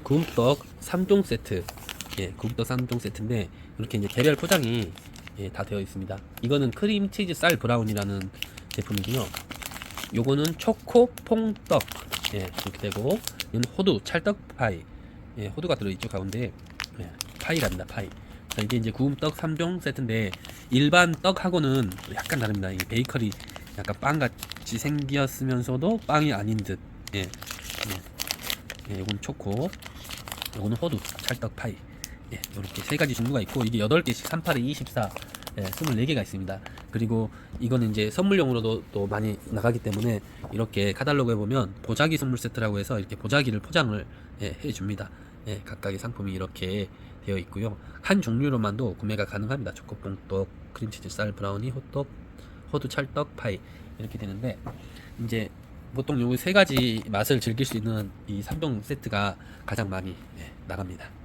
구움떡 3종 세트. 예, 구움떡 3종 세트인데 이렇게 이제 개별 포장이 예, 다 되어 있습니다. 이거는 크림 치즈 쌀 브라운이라는 제품이고요. 요거는 초코 퐁떡. 예, 이렇게 되고 이건 호두 찰떡 파이. 예, 호두가 들어 있죠, 가운데. 예, 파이랍니다, 파이. 자, 이게 이제 구움떡 3종 세트인데 일반 떡하고는 약간 다릅니다. 이게 베이커리 약간 빵같이 생겼으면서도 빵이 아닌 듯. 예. 예. 예, 요건 초코, 요거는 호두, 찰떡 파이. 예, 이렇게 세 가지 종류가 있고 이게 8개씩 38에 24, 예, 24개가 있습니다. 그리고 이거는 이제 선물용으로도 또 많이 나가기 때문에 이렇게 카탈로그에 보면 보자기 선물 세트라고 해서 이렇게 보자기를 포장을 예, 해줍니다. 예, 각각의 상품이 이렇게 되어 있고요. 한 종류로만도 구매가 가능합니다. 초코뽕떡, 크림치즈 쌀 브라우니, 호떡, 호두 찰떡, 파이 이렇게 되는데 이제 보통 요세 가지 맛을 즐길 수 있는 이 3종 세트가 가장 많이 예, 나갑니다.